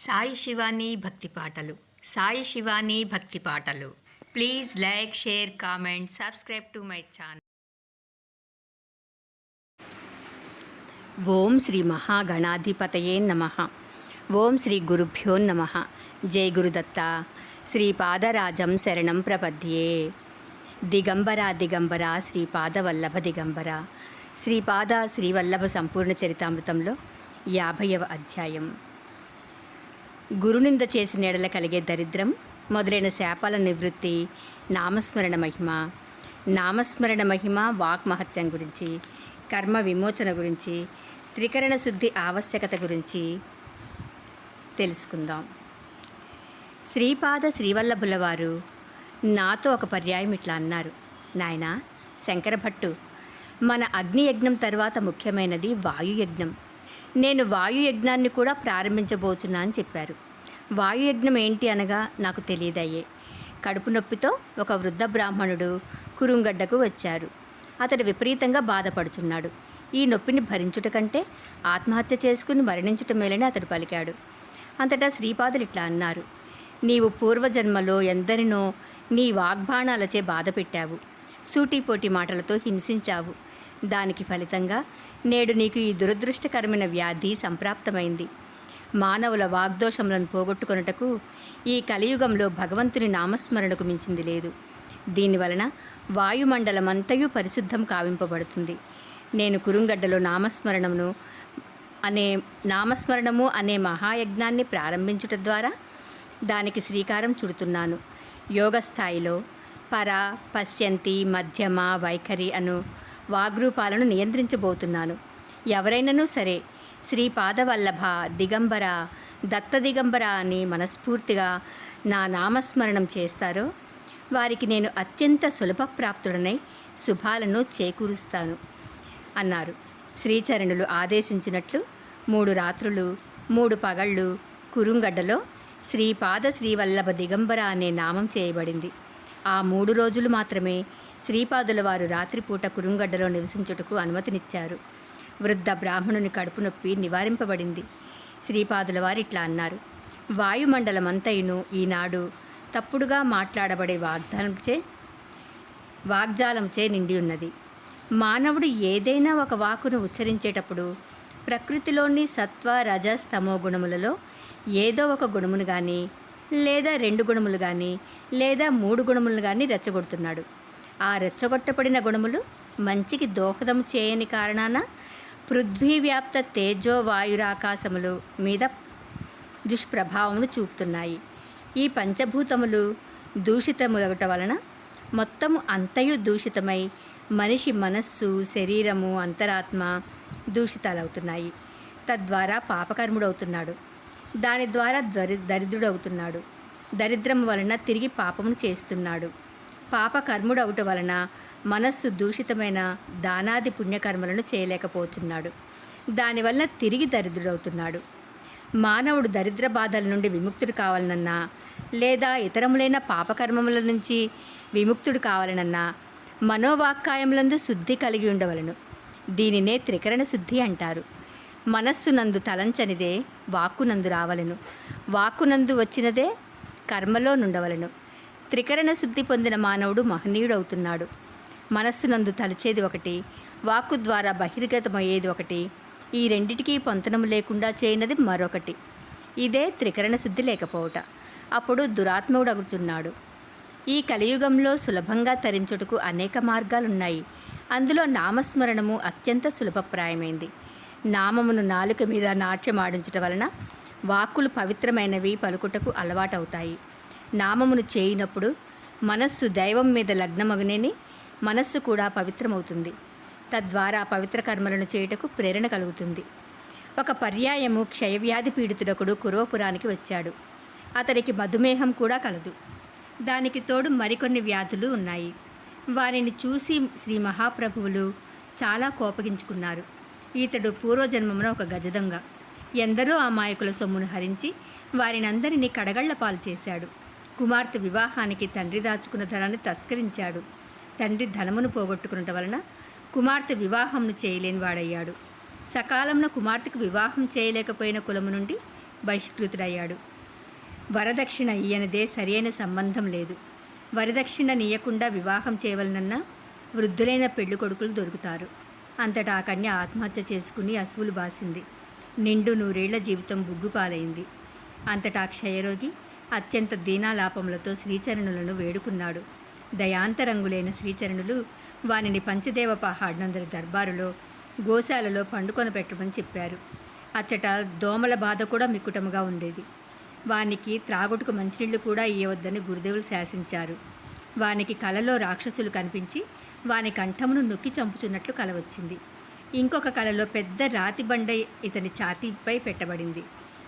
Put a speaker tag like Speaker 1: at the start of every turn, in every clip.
Speaker 1: సాయి శివాని భక్తి పాటలు. సాయి శివాని భక్తి పాటలు. Please like share comment subscribe to my channel. ఓం శ్రీ మహాగణాధిపతయే నమ. ఓం శ్రీ గురుభ్యో నమ. జై గురుదత్త. శ్రీపాదరాజం శరణం ప్రపద్యే. దిగంబర దిగంబర శ్రీపాదవల్లభ దిగంబర. శ్రీపాద శ్రీవల్లభ సంపూర్ణ చరితామృతంలో యాభైవ అధ్యాయం. గురునింద చేసిన ఎడల కలిగే దరిద్రం మొదలైన శాపాల నివృత్తి నామస్మరణ మహిమ. నామస్మరణ మహిమ వాక్మహత్యం గురించి కర్మ విమోచన గురించి త్రికరణ శుద్ధి ఆవశ్యకత గురించి తెలుసుకుందాం. శ్రీపాద శ్రీవల్లభుల వారు నాతో ఒక పర్యాయం ఇట్లా అన్నారు. నాయన శంకరభట్టు మన అగ్ని యజ్ఞం తర్వాత ముఖ్యమైనది వాయుయజ్ఞం. నేను వాయుయజ్ఞాన్ని కూడా ప్రారంభించబోతున్నా అని చెప్పారు. వాయుయజ్ఞం ఏంటి అనగా నాకు తెలియదయ్యే. కడుపు నొప్పితో ఒక వృద్ధ బ్రాహ్మణుడు కురుంగడ్డకు వచ్చారు. అతడు విపరీతంగా బాధపడుచున్నాడు. ఈ నొప్పిని భరించుట కంటే ఆత్మహత్య చేసుకుని మరణించుట మేలని అతడు పలికాడు. అంతటా శ్రీపాదులు ఇట్లా అన్నారు. నీవు పూర్వజన్మలో ఎందరినో నీ వాగ్బాణాలచే బాధ పెట్టావు సూటిపోటి మాటలతో హింసించావు. దానికి ఫలితంగా నేడు నీకు ఈ దురదృష్టకరమైన వ్యాధి సంప్రాప్తమైంది. మానవుల వాగ్దోషములను పోగొట్టుకొనుటకు ఈ కలియుగంలో భగవంతుని నామస్మరణకు మించింది లేదు. దీనివలన వాయుమండలమంతయు పరిశుద్ధం కావింపబడుతుంది. నేను కురుంగడ్డలో నామస్మరణమును అనే నామస్మరణము అనే మహాయజ్ఞాన్ని ప్రారంభించుట ద్వారా దానికి శ్రీకారం చుడుతున్నాను. యోగ స్థాయిలో పర పశ్యంతి మధ్యమ వైఖరి అను వాగ్రూపాలను నియంత్రించబోతున్నాను. ఎవరైనాను సరే శ్రీపాదవల్లభ దిగంబర దత్త దిగంబర అని మనస్ఫూర్తిగా నా నామస్మరణం చేస్తారో వారికి నేను అత్యంత సులభప్రాప్తుడనై శుభాలను చేకూరుస్తాను అన్నారు. శ్రీచరణులు ఆదేశించినట్లు మూడు రాత్రులు మూడు పగళ్ళు కురుంగడ్డలో శ్రీపాద శ్రీవల్లభ దిగంబర అనే నామం చేయబడింది. ఆ మూడు రోజులు మాత్రమే శ్రీపాదుల వారు రాత్రిపూట కురుంగడ్డలో నివసించుటకు అనుమతినిచ్చారు. వృద్ధ బ్రాహ్మణుని కడుపు నొప్పి నివారింపబడింది. శ్రీపాదుల వారు ఇట్లా అన్నారు. వాయుమండలమంతయును ఈనాడు తప్పుడుగా మాట్లాడబడే వాగ్దానంచే వాగ్జాలంచే నిండి ఉన్నది. మానవుడు ఏదైనా ఒక వాకును ఉచ్చరించేటప్పుడు ప్రకృతిలోని సత్వ రజస్తమో గుణములలో ఏదో ఒక గుణమును కానీ లేదా రెండు గుణములు కానీ లేదా మూడు గుణములు కానీ రెచ్చగొడుతున్నాడు. ఆ రెచ్చగొట్టబడిన గుణములు మంచికి దోహదం చేయని కారణాన పృథ్వీ వ్యాప్త తేజో వాయురాకాశములు మీద దుష్ప్రభావమును చూపుతున్నాయి. ఈ పంచభూతములు దూషితములగట వలన మొత్తము అంతయు దూషితమై మనిషి మనస్సు శరీరము అంతరాత్మ దూషితాలవుతున్నాయి. తద్వారా పాపకర్ముడవుతున్నాడు. దాని ద్వారా దరి దరిద్రుడవుతున్నాడు. దరిద్రం వలన తిరిగి పాపమును చేస్తున్నాడు. పాపకర్ముడవుట వలన మనస్సు దూషితమైన దానాది పుణ్యకర్మలను చేయలేకపోతున్నాడు. దానివల్ల తిరిగి దరిద్రుడవుతున్నాడు. మానవుడు దరిద్ర బాధల నుండి విముక్తుడు కావాలనన్నా లేదా ఇతరములైన పాపకర్మముల నుంచి విముక్తుడు కావాలనన్నా మనోవాక్కాయములందు శుద్ధి కలిగి ఉండవలను. దీనినే త్రికరణ శుద్ధి అంటారు. మనస్సునందు తలంచనిదే వాక్కునందు రావలను. వాక్కునందు వచ్చినదే కర్మలో నుండవలను. త్రికరణ శుద్ధి పొందిన మానవుడు మహనీయుడవుతున్నాడు. మనస్సునందు తలచేది ఒకటి వాక్కు ద్వారా బహిర్గతమయ్యేది ఒకటి ఈ రెండిటికీ పొంతనము లేకుండా చేయనది మరొకటి. ఇదే త్రికరణ శుద్ధి లేకపోవట. అప్పుడు దురాత్ముడు అగుతున్నాడు ఈ కలియుగంలో సులభంగా తరించుటకు అనేక మార్గాలున్నాయి. అందులో నామస్మరణము అత్యంత సులభప్రాయమైంది. నామమును నాలుక మీద నాట్యమాడించటం వలన వాక్కులు పవిత్రమైనవి పలుకుటకు అలవాటవుతాయి. నామమును చేయినప్పుడు మనస్సు దైవం మీద లగ్నమగునేని మనస్సు కూడా పవిత్రమవుతుంది. తద్వారా పవిత్ర కర్మలను చేయుటకు ప్రేరణ కలుగుతుంది. ఒక పర్యాయము క్షయవ్యాధి పీడితుడకుడు కురవపురానికి వచ్చాడు. అతడికి మధుమేహం కూడా కలదు. దానికి తోడు మరికొన్ని వ్యాధులు ఉన్నాయి. వారిని చూసి శ్రీ మహాప్రభువులు చాలా కోపగించుకున్నారు. ఇతడు పూర్వజన్మమున ఒక గజదొంగ. ఎందరో అమాయకుల సొమ్మును హరించి వారినందరినీ కడగళ్ళ పాలు చేశాడు. కుమార్తె వివాహానికి తండ్రి దాచుకున్న ధనాన్ని తస్కరించాడు. తండ్రి ధనమును పోగొట్టుకున్నట వలన కుమార్తె వివాహంను చేయలేని వాడయ్యాడు. సకాలంలో కుమార్తెకు వివాహం చేయలేకపోయిన కులము నుండి బహిష్కృతుడయ్యాడు. వరదక్షిణ ఈయనదే సరైన సంబంధం లేదు. వరదక్షిణ నీయకుండా వివాహం చేయవలనన్న వృద్ధులైన పెళ్ళి కొడుకులు దొరుకుతారు. అంతటా ఆ కన్య ఆత్మహత్య చేసుకుని అసువులు బాసింది. నిండు నూరేళ్ళ జీవితం బుగ్గుపాలైంది. అంతటా క్షయరోగి అత్యంత దీనాలాపములతో శ్రీచరణులను వేడుకున్నాడు. దయాంతరంగులైన శ్రీచరణులు వానిని పంచదేవ పహాడ్నందరి దర్బారులో గోశాలలో పండుకొన పెట్టమని చెప్పారు. అచ్చట దోమల బాధ కూడా మిక్కుటముగా ఉండేది. వానికి త్రాగుటకు మంచినీళ్ళు కూడా ఇయ్యవద్దని గురుదేవులు శాసించారు. వానికి కలలో రాక్షసులు కనిపించి వాని కంఠమును నొక్కి చంపుచున్నట్లు కల వచ్చింది. ఇంకొక కలలో పెద్ద రాతి బండ ఇతని ఛాతీపై పెట్టబడింది.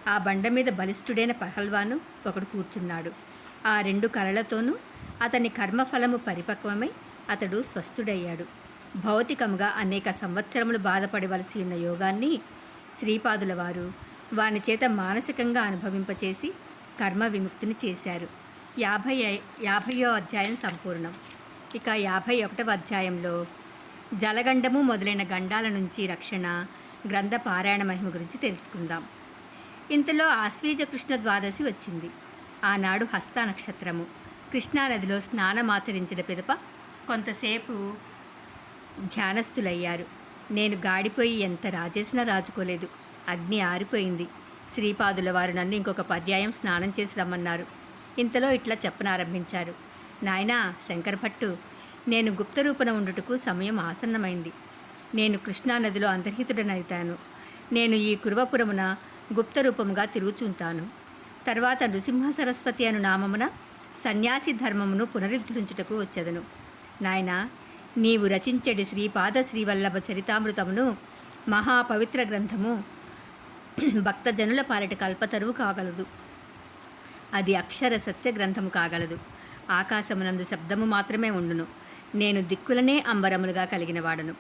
Speaker 1: ఆ బండ మీద బలిష్ఠుడైన పహల్వాను ఒకడు కూర్చున్నాడు. ఆ రెండు కలలతోనూ అతని కర్మఫలము పరిపక్వమై అతడు స్వస్థుడయ్యాడు. భౌతికంగా అనేక సంవత్సరములు బాధపడవలసి ఉన్న యోగాన్ని శ్రీపాదుల వారు వాని చేత మానసికంగా అనుభవింపచేసి కర్మ విముక్తిని చేశారు. యాభై యాభయో యాభైయో అధ్యాయం సంపూర్ణం. ఇక యాభై ఒకటవ అధ్యాయంలో జలగండము మొదలైన గండాల నుంచి రక్షణ గ్రంథ పారాయణ మహిమ గురించి తెలుసుకుందాం. ఇంతలో ఆశ్వీజ కృష్ణ ద్వాదశి వచ్చింది. ఆనాడు హస్త నక్షత్రము. కృష్ణానదిలో స్నానమాచరించిన పిదప కొంతసేపు ధ్యానస్థులయ్యారు. నేను గాడిపోయి ఎంత రాజేసినా రాజుకోలేదు. అగ్ని ఆరిపోయింది. శ్రీపాదుల వారు నన్ను ఇంకొక పర్యాయం స్నానం చేసి రమ్మన్నారు. ఇంతలో ఇట్లా చెప్పనారంభించారు. నాయనా శంకరభట్టు నేను గుప్తరూపణ ఉండుటకు సమయం ఆసన్నమైంది. నేను కృష్ణానదిలో అంతర్హితుడనైతాను. నేను ఈ కురువపురమున గుప్తరూపముగా తిరుగుచుంటాను. తర్వాత నృసింహ సరస్వతి అను నామమున సన్యాసి ధర్మమును పునరుద్ధరించుటకు వచ్చెదను. నాయనా నీవు రచించడి శ్రీపాద శ్రీవల్లభ చరితామృతమును మహాపవిత్ర గ్రంథము భక్తజనుల పాలిట కల్పతరువు కాగలదు. అది అక్షర సత్య గ్రంథము కాగలదు. ఆకాశమునందు శబ్దము మాత్రమే ఉండును. నేను దిక్కులనే అంబరములుగా కలిగిన వాడను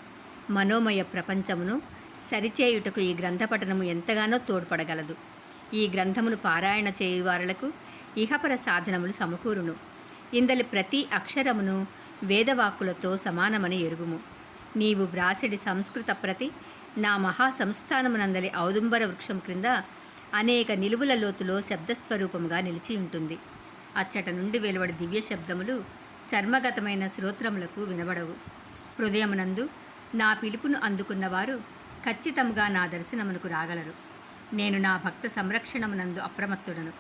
Speaker 1: మనోమయ ప్రపంచమును సరిచేయుటకు ఈ గ్రంథపఠనము ఎంతగానో తోడ్పడగలదు. ఈ గ్రంథమును పారాయణ చేయువారులకు ఇహపర సాధనములు సమకూరును. ఇందలి ప్రతి అక్షరమును వేదవాక్కులతో సమానమని ఎరుగుము. నీవు వ్రాసిడి సంస్కృత ప్రతి నా మహాసంస్థానమునందలి ఔదుంబర వృక్షం క్రింద అనేక నిలువుల లోతులో శబ్దస్వరూపముగా నిలిచి ఉంటుంది. అచ్చట నుండి వెలువడి దివ్య శబ్దములు చర్మగతమైన శ్రోత్రములకు వినబడవు. హృదయమునందు నా పిలుపును అందుకున్నవారు ఖచ్చితంగా నా దర్శనమునకు రాగలరు. నేను నా భక్త సంరక్షణమునందు అప్రమత్తుడను.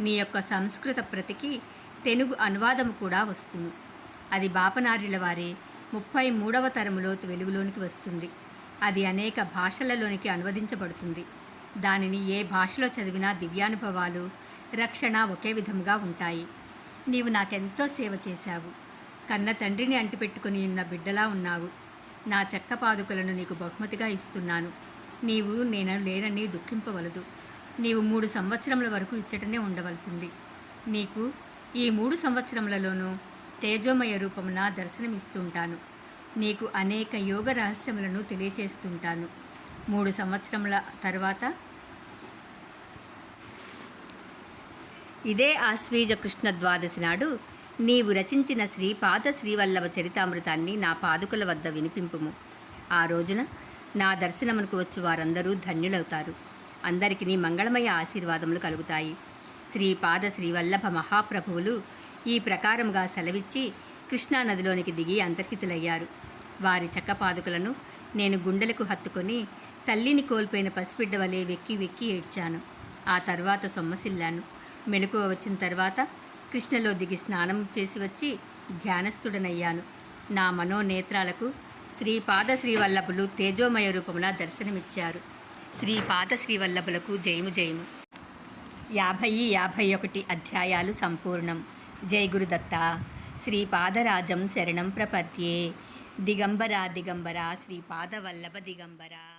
Speaker 1: నీ యొక్క సంస్కృత ప్రతికి తెలుగు అనువాదము కూడా వస్తుంది అది బాపనార్యుల వారి ముప్పై మూడవ తరములో వెలుగులోనికి వస్తుంది. అది అనేక భాషలలోనికి అనువదించబడుతుంది. దానిని ఏ భాషలో చదివినా దివ్యానుభవాలు రక్షణ ఒకే విధంగా ఉంటాయి. నీవు నాకెంతో సేవ చేశావు. కన్న తండ్రిని అంటిపెట్టుకుని ఉన్న బిడ్డలా ఉన్నావు. నా చెక్క పాదుకలను నీకు బహుమతిగా ఇస్తున్నాను. నీవు నేను లేనని దుఃఖింపవలదు. నీవు మూడు సంవత్సరముల వరకు ఇచ్చటనే ఉండవలసింది. నీకు ఈ మూడు సంవత్సరములలోనూ తేజోమయ రూపమున దర్శనమిస్తుంటాను. నీకు అనేక యోగ రహస్యములను తెలియచేస్తుంటాను. మూడు సంవత్సరముల తర్వాత ఇదే ఆశ్వీజ కృష్ణ ద్వాదశి నాడు నీవు రచించిన శ్రీపాద శ్రీవల్లభ చరితామృతాన్ని నా పాదుకల వద్ద వినిపింపుము. ఆ రోజున నా దర్శనమునకు వచ్చి వారందరూ ధన్యులవుతారు. అందరికీ నీ మంగళమయ ఆశీర్వాదములు కలుగుతాయి. శ్రీపాద శ్రీవల్లభ మహాప్రభువులు ఈ ప్రకారముగా సెలవిచ్చి కృష్ణానదిలోనికి దిగి అంతర్హితులయ్యారు. వారి చెక్క పాదుకలను నేను గుండెలకు హత్తుకొని తల్లిని కోల్పోయిన పసిబిడ్డ వలె వెక్కి వెక్కి ఏడ్చాను. ఆ తర్వాత సొమ్మసిల్లాను. మెలకువ వచ్చిన తర్వాత కృష్ణలో దిగి స్నానం చేసి వచ్చి ధ్యానస్థుడనయ్యాను. నా మనోనేత్రాలకు శ్రీపాద శ్రీవల్లభులు తేజోమయ రూపమున దర్శనమిచ్చారు. శ్రీపాద శ్రీవల్లభులకు జయము జయము. యాభై యాభై ఒకటి అధ్యాయాలు సంపూర్ణం. జై గురుదత్త. శ్రీపాదరాజం శరణం ప్రపద్యే. దిగంబర దిగంబరా శ్రీపాదవల్లభ దిగంబర.